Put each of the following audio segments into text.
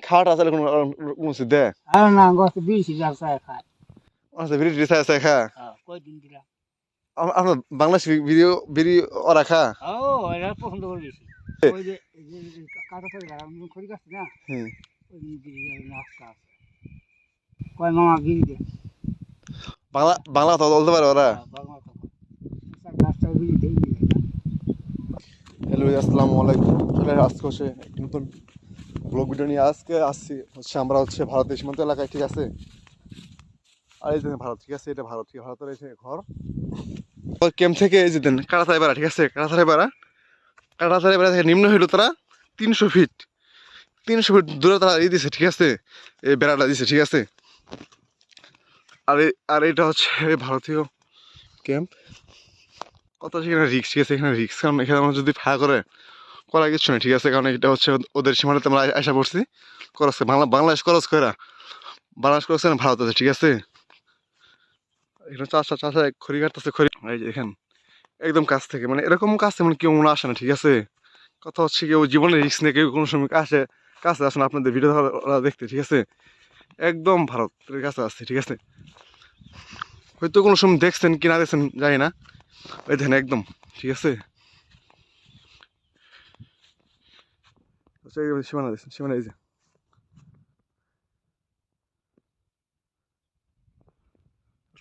খাওয়াটা আসলে কোনো কোনো দে আর না গত বিশ হাজার আচ্ছা বিড়ি চাই চাই খা কয়দিন দিলাম আম- আপনার বাংলাদেশ ভিডিও বিড়ি ওরা খা ও এরা পছন্দ করে বেশি ওই যে কাটা করে গেলাম খড়ি গাছ না হুম ওই বিড়ি রাস্তা আছে কয় মামা বিড়ি দে বাংলা বাংলা তো বলতে পারে ওরা হ্যাঁ, হ্যালো আসসালামু আলাইকুম চলে আজকে নতুন ব্লগ নিয়ে আজকে আসছি। হচ্ছে আমরা হচ্ছে ভারতের সীমান্ত এলাকায়, ঠিক আছে? আর এই যে ভারত, ঠিক আছে? এটা ভারত ঠিক ভারতের এই ঘর। ক্যাম্প থেকে এই যে দেন বেড়া, ঠিক আছে? কাটাতাই বেড়া। বেড়া থেকে নিম্ন হইল তারা তিনশো ফিট। তিনশো ফিট দূরে তারা এই দিছে, ঠিক আছে? এই বেড়াটা দিছে, ঠিক আছে? আর আর এটা হচ্ছে ভারতীয় ক্যাম্প কত এখানে রিক্স ঠিক আছে? এখানে রিক্স কারণ এখানে যদি ফায়ার করে করা কিছু নেই, ঠিক আছে? কারণ এটা হচ্ছে ওদের সীমানাতে আমরা আশা করছি। করছে, বাংলা, বাংলাদেশ খরচ করে বাংলাদেশ করছে না ভারত আছে, ঠিক আছে? এখানে চাষা চাষা খড়ি কাটতেছে, খড়ি। এই যে একদম কাছ থেকে মানে এরকম কাছ মানে কেউ মনে আসে না, ঠিক আছে? কথা হচ্ছে কেউ জীবনে রিক্স নিয়ে কেউ কোনো সময় কাছে কাছে আসে না, আপনাদের ভিডিও দেখতে, ঠিক আছে? একদম ভারতের কাছে আসছে, ঠিক আছে? হয়তো কোনো সময় দেখছেন কি না দেখছেন, জানি না। ওই দেখেন, একদম, ঠিক আছে আচ্ছা, এই যে সীমানা দেখছেন সীমানা এই যে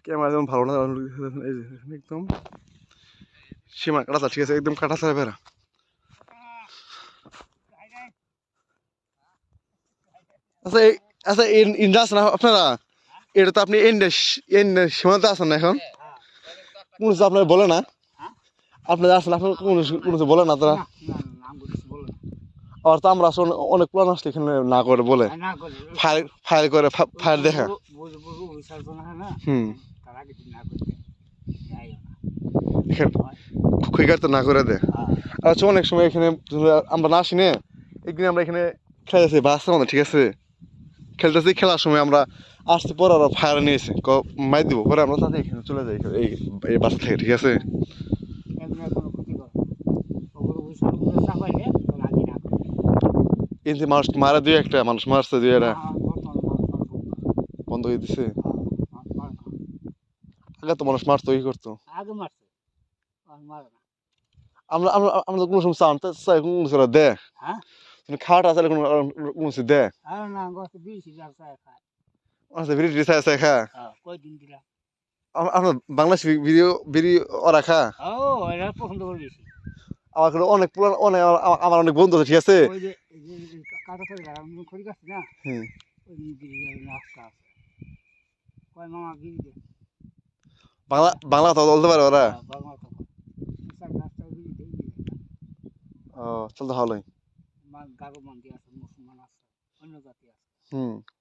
ক্যামেরা যেমন ভালো না এই যে দেখেন একদম সীমা কাটা ঠিক আছে একদম কাটা ছাড়া বেড়া আচ্ছা আচ্ছা ইন্ডিয়া না আপনারা এটা তো আপনি ইন্ডিয়া সীমান্তে আছেন না এখন? কোন আপনার বলে না? আপনার আসেন আপনার কোন কোন বলে না তারা না না নাম বলিস বলো আর তো আমরা আসলে অনেক পুরান আসলে এখানে না করে বলে। ফায়ার ফায়ার করে ফায়ার দেখা। হুম। তো না করে দে আর হচ্ছে অনেক সময় এখানে আমরা না আসি না একদিন আমরা এখানে খেলেছি বাসের মধ্যে ঠিক আছে? খেলতেছি খেলার সময় আমরা আসতে পর ওরা ফায়ার নিয়েছে। মাই দিব পরে আমরা তাতে এখানে চলে যাই এই এই বাসা থেকে ঠিক আছে এমনি কোনো ক্ষতি করে ওগুলো বিচার বুঝে চাপাইলে তোর আগে না করতে কিন্তু মানুষ মারা দুই একটা মানুষ মারছে দুই একটা হ্যাঁ, মানুষ মারবো। বন্ধ হয়ে দিছে। হ্যাঁ। আগে তো মানুষ মারতো ই করতো। আগে মারছে। আর মারে না। আমরা আমরা আমরা কোনো সময় চান চাই কোনো কিছু দে। হ্যাঁ? কোনো কোনো দে। আর না গত আচ্ছা বিড়ি টিড়ি চাই চাই খা। হ্যাঁ, কয়দিন দিলাম। আম- আপনার বাংলাদেশ ভিডিও ওরা খা। ও এরা পছন্দ করে বেশি। আমার অনেক পুরান অনেক আমার- আমার অনেক বন্ধু আছে ঠিক আছে? খড়ি না ওই বিড়ি রাস্তা আছে কয় মামা বিড়ি দে বাংলা বাংলা তো বলতে পারে ওরা গারো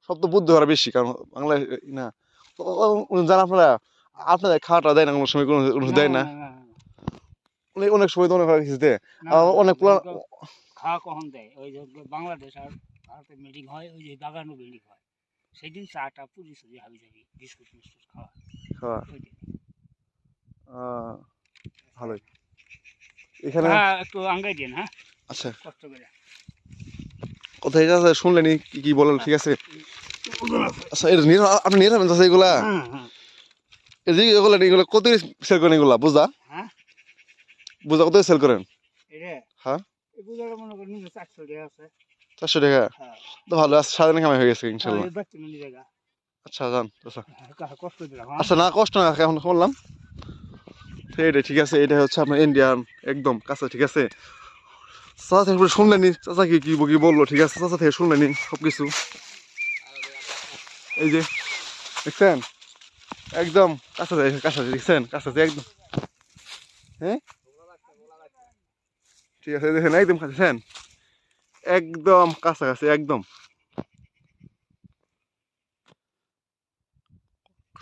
সব তো বুদ্ধি বেশি কারণ বাংলা আপনারা খাওয়াটা দেয় না দেয় না অনেক সময় তো অনেক অনেক খাওয়া কখন দেয়? ওই যে বাংলাদেশ আর ভারতের মিটিং হয় ওই যে বাগানো বিল্ডিং হয়। সেদিন চাটা পুরি সুজি হাবি যাবি বিস্কুট মিস্কুট খাওয়া। খাওয়া। দিন। ভালোই। এখানে হ্যাঁ একটু আঙ্গাই দিন হ্যাঁ? আচ্ছা। কষ্ট করে। কোথায় আছে শুনলেনি কি কি বলেন ঠিক আছে? আচ্ছা এটা নিয়ে আপনি নিয়ে যাবেন চাষা এগুলা হ্যাঁ হ্যাঁ। এই যে এগুলা এগুলো কত সেল করেন এগুলা? বুঝা হ্যাঁ। বুঝা কত সেল করেন? হ্যাঁ। মনে করেন চারশো টাকা আছে। চারশো টাকা? হ্যাঁ। তো ভালো আছে সারাদিন কামাই হয়ে গেছে ইনশাল্লাহ। মিলি জায়গা। আচ্ছা যান আচ্ছা হ্যাঁ, হ্যাঁ। আচ্ছা না কষ্ট না এখন এটা ঠিক আছে এটা হচ্ছে আপনার ইন্ডিয়ান একদম কাছে ঠিক আছে? চাচা থেকে শুনলেনি চাচা কি কি কি বলল ঠিক আছে? চাচা থেকে শুনলেনি সব কিছু এই যে দেখছেন? একদম কাছে কাছে দেখছেন? কাছে একদম। হ্যাঁ? ঠিক আছে, দেখেন, একদম কাছেছেন একদম কাছাকাছি, একদম।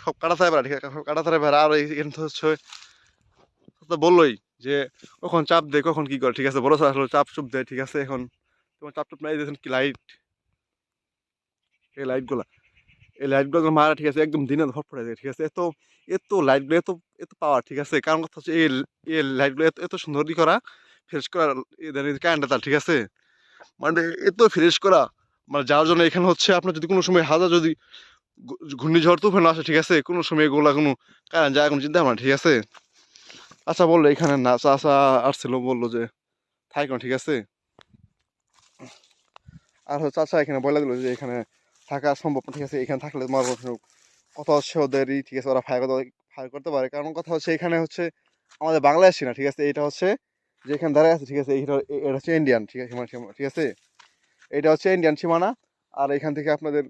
সব কাটা থাকে ঠিক আছে? সব কাটা থাকে আর এই এখানে বললোই যে, কখন চাপ দেয়, কখন কি করে, ঠিক আছে? বড় আসলে চাপ চুপ দেয়, ঠিক আছে? এখন তোমার চাপ চুপ নাই, দেখেন কি লাইট এই লাইটগুলা এই লাইটগুলো মারা, ঠিক আছে? একদম দিনে ভর পড়ে যায়, ঠিক আছে? এত এত লাইটগুলো এত এত পাওয়ার ঠিক আছে? কারণ কথা হচ্ছে, এই লাইটগুলো এত এত সুন্দর ই করা ফ্রেশ করা তার, ঠিক আছে? মানে এত ফ্রেশ করা মানে যাওয়ার জন্য এখানে হচ্ছে আপনার যদি কোনো সময় হাজার যদি ঘূর্ণিঝড়, তুফান আসে, ঠিক আছে? কোনো সময় এগুলা কোনো কারণ যায়, কোনো চিন্তা ভাবনা, ঠিক আছে? আচ্ছা বলল এখানে না চাষা আসছিল, বলল যে থাইকন ঠিক আছে? আর হচ্ছে চাষা এখানে বলে দিল যে, এখানে থাকা সম্ভব ঠিক আছে? এখানে থাকলে তোমার কথা হচ্ছে ওদেরই, ঠিক আছে? ওরা ফায়ার করতে ফায়ার করতে পারে। কারণ কথা হচ্ছে এখানে হচ্ছে আমাদের বাংলাদেশি না, ঠিক আছে? এটা হচ্ছে যে এখানে দাঁড়ায় আছে, ঠিক আছে, এইটা এটা হচ্ছে ইন্ডিয়ান ঠিক আছে ঠিক আছে? এটা হচ্ছে ইন্ডিয়ান সীমানা, আর এখান থেকে আপনাদের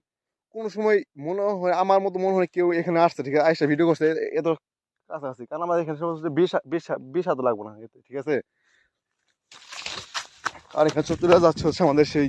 কোনো সময় মনে হয়, আমার মতো মনে হয় কেউ এখানে আসছে, ঠিক আছে? আইসা ভিডিও করছে এত কাছাকাছি, কারণ আমাদের এখানে সমস্ত বিশ হাতে লাগবো না ঠিক আছে? আর এখানে চলে যাচ্ছে হচ্ছে আমাদের সেই